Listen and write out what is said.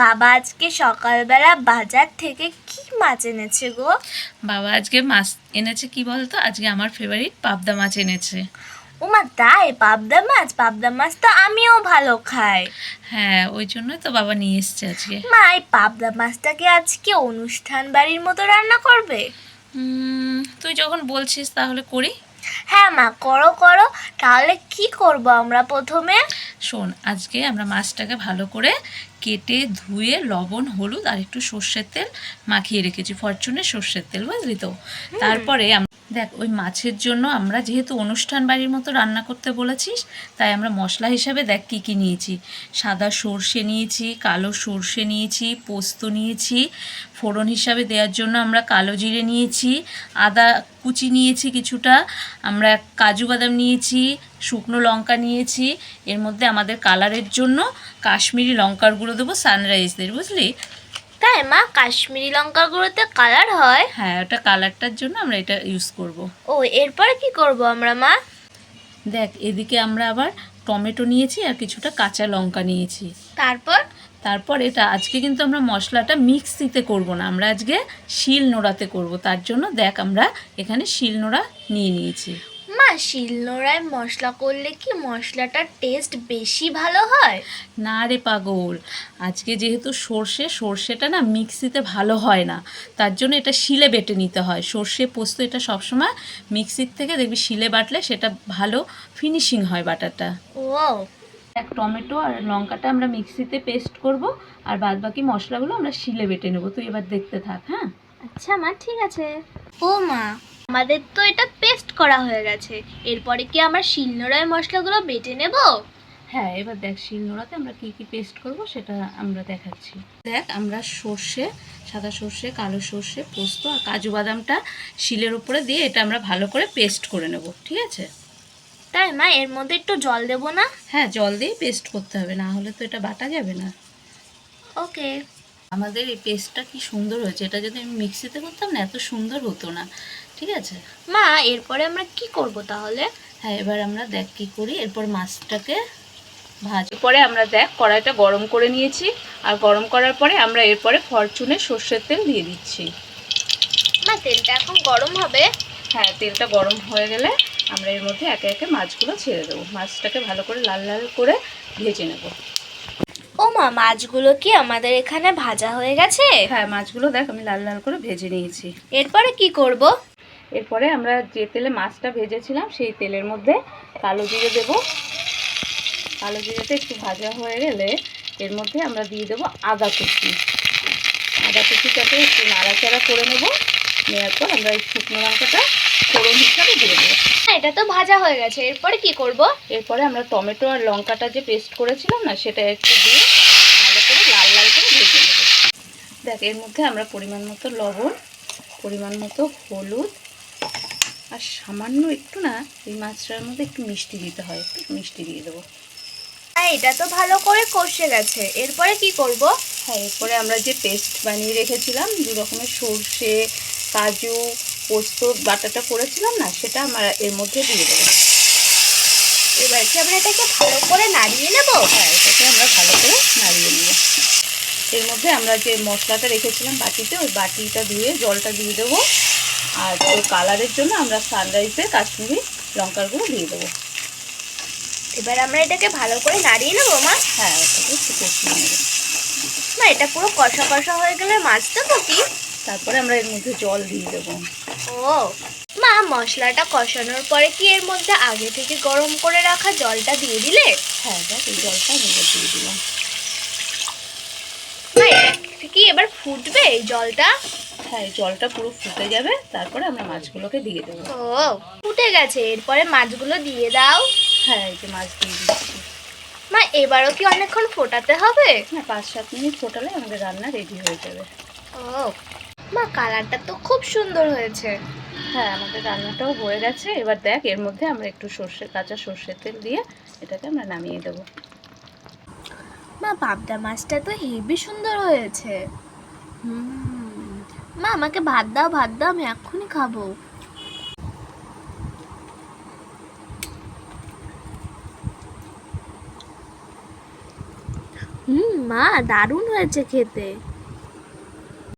বাবা আজকে সকালবেলা বাজার থেকে কি মাছ এনেছে গো? বাবা আজকে মাছ এনেছে কি বলতো? আজকে আমার ফেভারিট পাবদা মাছ এনেছে। ওমা তাই? পাবদা মাছ? পাবদা মাছ তো আমিও ভালো খাই। হ্যাঁ ওই জন্যই তো বাবা নিয়ে এসছে আজকে। মা এই পাবদা মাছটাকে আজকে অনুষ্ঠান বাড়ির মতো রান্না করবে? তুই যখন বলছিস তাহলে করি। হ্যাঁ মা করো করো। তাহলে কি করব আমরা প্রথমে? শোন আজকে আমরা মাছটাকে ভালো করে কেটে ধুয়ে লবণ হলুদ আর একটু সর্ষের তেল মাখিয়ে রেখেছি। ফরচুনের সর্ষের তেল বুঝলি তো? তারপরে দেখ, ওই মাছের জন্য আমরা যেহেতু অনুষ্ঠান বাড়ির মতো রান্না করতে বলেছিস, তাই আমরা মশলা হিসাবে দেখ কী কী নিয়েছি। সাদা সর্ষে নিয়েছি, কালো সর্ষে নিয়েছি, পোস্ত নিয়েছি, ফোড়ন হিসাবে দেওয়ার জন্য আমরা কালো জিরে নিয়েছি, আদা কুচি নিয়েছি কিছুটা, আমরা কাজু বাদাম নিয়েছি, শুকনো লঙ্কা নিয়েছি, এর মধ্যে আমাদের কালারের জন্য কাশ্মীরি লঙ্কার গুঁড়ো দেবো সানরাইজদের বুঝলি? তাই মা? কাশ্মীরি লঙ্কা গুঁড়োতে কালার হয়। হ্যাঁ ওটা কালারটার জন্য আমরা এটা ইউজ করব। ও এরপরে কি করব আমরা মা? দেখ এদিকে আমরা আবার টমেটো নিয়েছি আর কিছুটা কাঁচা লঙ্কা নিয়েছি। তারপর? তারপর এটা আজকে কিন্তু আমরা মশলাটা মিক্সিতে করব না আমরা আজকে শিল নোড়াতে করব। তার জন্য দেখ আমরা এখানে শিল নোড়া নিয়ে নিয়েছি। শিলনোড়ায় মশলা করলে কি মশলাটার টেস্ট বেশি ভালো হয়? না রে পাগল আজকে যেহেতু সর্ষে সর্ষেটা না মিক্সিতে ভালো হয় না তার জন্য এটা শিলে বেটে নিতে হয়। সর্ষে পোস্ত এটা সবসময় মিক্সির থেকে দেখবি শিলে বাটলে সেটা ভালো ফিনিশিং হয় বাটাটা। ও এক টমেটো আর লঙ্কাটা আমরা মিক্সিতে পেস্ট করব আর বাদ বাকি মশলাগুলো আমরা শিলে বেটে নেব। তুই এবার দেখতে থাক হ্যাঁ? আচ্ছা মা ঠিক আছে। ও মা আমাদের তো এটা পেস্ট করা হয়ে গেছে। এরপরে কি আমরা শিলনোড়ায় মশলাগুলো বেটে নেব? হ্যাঁ এবার দেখ শিলনোড়াতে আমরা কি কি পেস্ট করব সেটা আমরা দেখাচ্ছি। দেখ আমরা সর্ষে সাদা সর্ষে কালো সর্ষে পোস্ত আর কাজু বাদামটা শিলের উপরে দিয়ে এটা আমরা ভালো করে পেস্ট করে নেব ঠিক আছে? তাই মা এর মধ্যে একটু জল দেবো না? হ্যাঁ জল দিয়ে পেস্ট করতে হবে না হলে তো এটা বাটা যাবে না। ওকে। আমাদের এই পেস্টটা কি সুন্দর হয়েছে এটা যদি আমি মিক্সিতে করতাম না এত সুন্দর হতো না। ঠিক আছে? মা এরপরে আমরা কি করব তাহলে? হ্যাঁ এবার আমরা দেখ কি করি। এরপর মাছটাকে ভাজ পরে আমরা দেখ কড়াইটা গরম করে নিয়েছি। আর গরম করার পরে আমরা এরপরে ফরচুনে সর্ষের তেল দিয়ে দিচ্ছি। মা তেলটা এখন গরম হবে? হ্যাঁ তেলটা গরম হয়ে গেলে আমরা এর মধ্যে একে একে মাছগুলো ছেড়ে দেবো। মাছটাকে ভালো করে লাল লাল করে ভেজে নেব। ও মা মাছগুলো কি আমাদের এখানে ভাজা হয়ে গেছে? হ্যাঁ মাছগুলো দেখ আমি লাল লাল করে ভেজে নিয়েছি। এরপরে কি করব? এরপরে আমরা যে তেলে মাছটা ভেজেছিলাম সেই তেলের মধ্যে কালো জিরে দেব। কালো জিরেটা একটু ভাজা হয়ে গেলে এর মধ্যে আমরা দিয়ে দেবো আদা কুচি। আদা কুচিটাকে একটু নাড়াচাড়া করে নেব। নেওয়ার পর আমরা এই শুকনো লঙ্কাটা ফোড়ন হিসাবে দিয়ে দেবো। হ্যাঁ, এটা তো ভাজা হয়ে গেছে। এরপরে কি করব? এরপরে আমরা টমেটো আর লঙ্কাটা যে পেস্ট করেছিলাম না সেটা একটু দিয়ে ভালো করে লাল লাল করে ভেজে নেব। দেখ এর মধ্যে আমরা পরিমাণ মতো লবণ পরিমাণ মতো হলুদ আর সামান্য একটু না এই মাছটার মধ্যে একটু মিষ্টি দিতে হয় একটু মিষ্টি দিয়ে দেবো। হ্যাঁ এটা তো ভালো করে কষে গেছে। এরপরে কি করব? হ্যাঁ এরপরে আমরা যে পেস্ট বানিয়ে রেখেছিলাম দু রকমের সর্ষে কাজু পোস্ত বাটাটা করেছিলাম না সেটা আমরা এর মধ্যে দিয়ে দেবো। এবার কি আমরা এটাকে ভালো করে নাড়িয়ে নেব? হ্যাঁ এটাকে আমরা ভালো করে নাড়িয়ে নিব। এর মধ্যে আমরা যে মশলাটা রেখেছিলাম বাটিতে ওই বাটিটা দিয়ে জলটা দিয়ে দেবো। আর ওই কালারের জন্য আমরা সানরাইজের কাশ্মীরি লঙ্কার গুঁড়ো দিয়ে দেবো। এবার আমরা এটাকে ভালো করে নাড়িয়ে নেব মা? হ্যাঁ ওটাকে একটু কষিয়ে নেব। না এটা পুরো কষা কষা হয়ে গেলে মাছ দেবো কি তারপরে আমরা এর মধ্যে জল দিয়ে দেবো। ও মা মশলাটা কষানোর পরে কি এর মধ্যে আগে থেকে গরম করে রাখা জলটা দিয়ে দিলে? হ্যাঁ দেখ এই জলটা আমি এবার দিয়ে দিলাম। কি এবার ফুটবে এই জলটা? হ্যাঁ এই জলটা পুরো ফুটে যাবে তারপরে আমরা মাছগুলোকে দিয়ে দেবো। ও ফুটে গেছে এরপরে মাছগুলো দিয়ে দাও। হ্যাঁ এই যে মাছ দিয়ে দিচ্ছি। মা এবারও কি অনেকক্ষণ ফোটাতে হবে? না পাঁচ সাত মিনিট ফোটালে আমাদের রান্না রেডি হয়ে যাবে। ও মা কালারটা তো খুব সুন্দর হয়েছে। হ্যাঁ আমাদের রান্নাটাও হয়ে গেছে। এবার দেখ এর মধ্যে আমরা একটু সর্ষে কাঁচা সর্ষের তেল দিয়ে এটাকে আমরা নামিয়ে দেবো। মা পাবদা মাছটা তো হেভি সুন্দর হয়েছে। হুম মা আমাকে ভাত দাও ভাত দাও আমি এক্ষুনি খাব। হুম মা দারুণ হয়েছে খেতে।